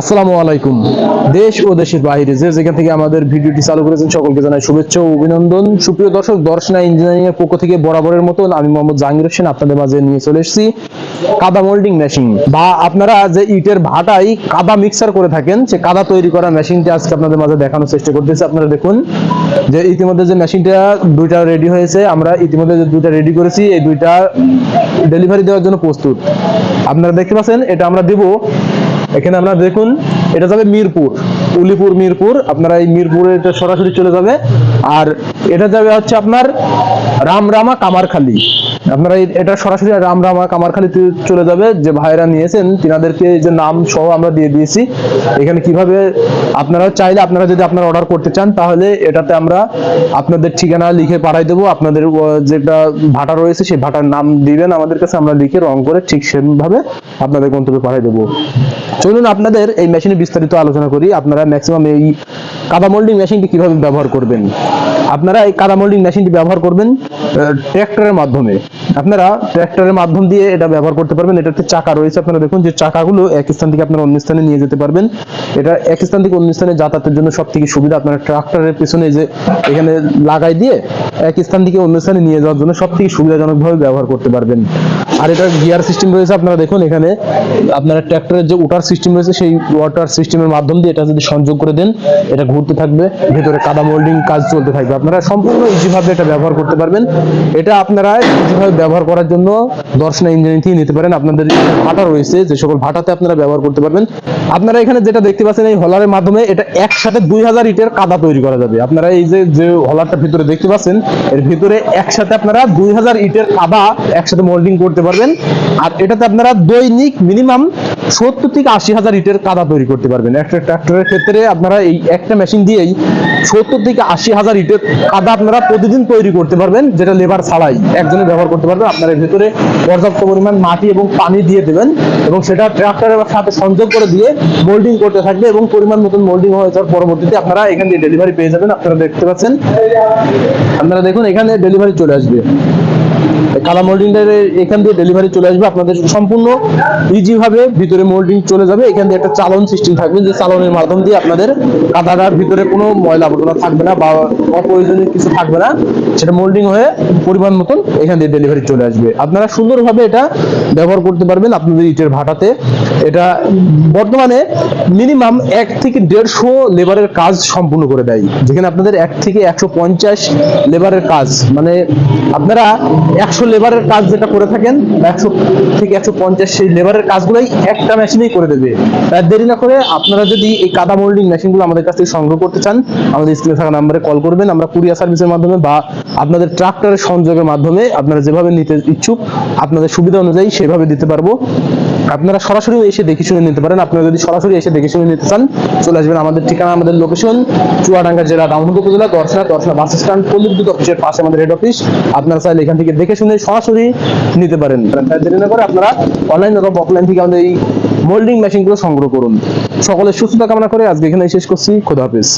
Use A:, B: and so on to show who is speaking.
A: আসসালামু আলাইকুম। দেশ ও দেশের বাইরে যে যেখান থেকে আমাদের ভিডিওটি চালু করেছেন, সকলকে জানাই শুভেচ্ছা ও অভিনন্দন। সুপ্রিয় দর্শক, দর্শনা ইঞ্জিনিয়ারিং এর পক্ষ থেকে বরাবরের মতন আমি মোহাম্মদ জাহাঙ্গীর হোসেন আপনাদের মাঝে নিয়ে চলে এসেছি কাদা মোল্ডিং মেশিন বা আপনারা যে ইটের ভাটাই কাদা মিক্সার করে থাকেন, সে কাদা তৈরি করা মেশিনটি আজকে আপনাদের মাঝে দেখানোর চেষ্টা করতেছি। আপনারা দেখুন যে ইতিমধ্যে যে মেশিনটা দুইটা রেডি হয়েছে, আমরা ইতিমধ্যে যে দুইটা রেডি করেছি, এই দুইটা ডেলিভারি দেওয়ার জন্য প্রস্তুত। আপনারা দেখতে পাচ্ছেন, এটা আমরা দেব এখানে আপনারা দেখুন, এটা যাবে মিরপুর, উলিপুর মিরপুর, আপনারা এই মিরপুরে এটা সরাসরি চলে যাবে। আর এটা যাবে হচ্ছে আপনার রামরামা কামারখালি। আপনারা এটা সরাসরি রামরামা কামারখালিতে চলে যাবে, যে ভাইরা নিয়েছেন, তিনাদেরকে যে নাম সহ আমরা দিয়ে দিয়েছি। এখানে কীভাবে আপনারা চাইলে আপনারা যদি আপনারা অর্ডার করতে চান, তাহলে এটাতে আমরা আপনাদের ঠিকানা লিখে পাঠাই দেবো। আপনাদের যেটা ভাটা রয়েছে, সেই ভাটার নাম দিবেন। আমাদের কাছে আমরা লিখে রং করে ঠিক সেভাবে আপনাদের গন্তব্যে পাঠাই দেবো। চলুন আপনাদের এই মেশিনে বিস্তারিত আলোচনা করি। আপনারা ম্যাক্সিমাম এই কাদা মোল্ডিং মেশিনটি কীভাবে ব্যবহার করবেন? আপনারা এই কাদা মোল্ডিং মেশিনটি ব্যবহার করবেন ট্র্যাক্টরের মাধ্যমে। আপনারা ট্র্যাক্টরের মাধ্যম দিয়ে এটা ব্যবহার করতে পারবেন। এটাতে চাকা রয়েছে। আপনারা দেখুন যে চাকাগুলো এক স্থান থেকে আপনারা অন্য স্থানে নিয়ে যেতে পারবেন। এটা এক স্থান থেকে অন্য স্থানে যাতায়াতের জন্য সব থেকে সুবিধা। আপনারা ট্রাক্টরের পিছনে যে এখানে লাগাই দিয়ে এক স্থান থেকে অন্য স্থানে নিয়ে যাওয়ার জন্য সব থেকে সুবিধাজনকভাবে ব্যবহার করতে পারবেন। আর এটা গিয়ার সিস্টেম রয়েছে, আপনারা দেখুন এখানে। আপনারা ট্র্যাক্টরের যে ওটার সিস্টেম রয়েছে, সেই ওয়াটার সিস্টেমের মাধ্যম দিয়ে এটা যদি সংযোগ করে দেন, এটা ঘুরতে থাকবে, ভেতরে কাদা মোল্ডিং কাজ চলতে থাকবে। আপনারা সম্পূর্ণ ইজিভাবে এটা ব্যবহার করতে পারবেন। এটা আপনারা ইজিভাবে ব্যবহার করার জন্য দর্শনা ইঞ্জিনিয়ারিং থেকে নিতে পারেন। আপনাদের ভাটা রয়েছে, যে সকল ভাটাতে আপনারা ব্যবহার করতে পারবেন। আপনারা এখানে যেটা দেখতে পাচ্ছেন, এই হলারের মাধ্যমে এটা একসাথে দুই হাজার ইটের কাদা তৈরি করা যাবে। আপনারা এই যে যে হলারটা ভিতরে দেখতে পাচ্ছেন, এর ভিতরে একসাথে আপনারা দুই হাজার ইটের কাদা একসাথে মোল্ডিং করতে পারবেন। আর এটাতে আপনারা দৈনিক মিনিমাম সত্তর থেকে আশি হাজার ইটের কাদা তৈরি করতে পারবেন। একটা ট্রাক্টরের ক্ষেত্রে আপনারা এই একটা মেশিন দিয়েই সত্তর থেকে আশি হাজার ইটের কাদা আপনারা প্রতিদিন তৈরি করতে পারবেন, যেটা লেবার ছাড়াই। একজনে ব্যবহার করতে পারবেন আপনার ভিতরে পর্যাপ্ত পরিমাণ মাটি এবং পানি দিয়ে দেবেন এবং সেটা ট্রাক্টরের সাথে সংযোগ করে দিয়ে মোল্ডিং করতে থাকবে এবং পরিমাণ মতন মোল্ডিং হয়ে যাওয়ার পরবর্তীতে আপনারা এখান দিয়ে ডেলিভারি পেয়ে যাবেন। আপনারা দেখতে পাচ্ছেন। আপনারা দেখুন, এখানে ডেলিভারি চলে আসবে। কালা মোল্ডিংটার এখান দিয়ে ডেলিভারি চলে আসবে, আপনাদের সম্পূর্ণ ইজি ভাবে ভিতরে মোল্ডিং চলে যাবে। এখান দিয়ে একটা চালন সিস্টেম থাকবে, যে চালনের মাধ্যম দিয়ে আপনাদের কাদাটার ভিতরে কোনো ময়লা আবর্জনা থাকবে না বা অপ্রয়োজনীয় কিছু থাকবে না। সেটা মোল্ডিং হয়ে পরিমাণ মতন এখান দিয়ে ডেলিভারি চলে আসবে। আপনারা সুন্দরভাবে এটা ব্যবহার করতে পারবেন আপনাদের ইটের ভাটাতে। এটা বর্তমানে মিনিমাম এক থেকে দেড়শো লেবারের কাজ সম্পূর্ণ করে দেয়। যেখানে আপনাদের এক থেকে একশো পঞ্চাশ লেবারের কাজ। মানে আপনারা একশো লেবারের কাজ যেটা করে থাকেন, একশো থেকে একশো পঞ্চাশ সেই লেবারের কাজগুলোই একটা মেশিনেই করে দেবে। তাই দেরি না করে আপনারা যদি এই কাদা মোল্ডিং মেশিনগুলো আমাদের কাছ থেকে সংগ্রহ করতে চান, আমাদের স্ক্রিনে থাকা নাম্বারে কল করবেন। আমরা কুরিয়ার সার্ভিসের মাধ্যমে বা আপনাদের ট্রাক্টরের সংযোগের মাধ্যমে আপনারা যেভাবে নিতে ইচ্ছুক, আপনাদের সুবিধা অনুযায়ী সেভাবে দিতে পারব। আপনারা সরাসরি এসে দেখে শুনে নিতে পারেন। আপনারা যদি সরাসরি এসে দেখে শুনে নিতে চান, চলে আসবেন আমাদের ঠিকানা, আমাদের লোকেশন চুয়াডাঙ্গা জেলা রামহদ উপজেলা দর্শনা দর্শনা বাস স্ট্যান্ড পল্লী বিদ্যুৎ অফিসের পাশে আমাদের হেড অফিস আপনারা চাইলে এখান থেকে দেখে শুনে সরাসরি নিতে পারেন। দেরি না করে আপনারা অনলাইন অথবা অফলাইন থেকে আমাদের এই মোল্ডিং মেশিনগুলো সংগ্রহ করুন। সকলের সুস্থতা কামনা করে আজকে এখানে শেষ করছি। খোদা হাফিজ।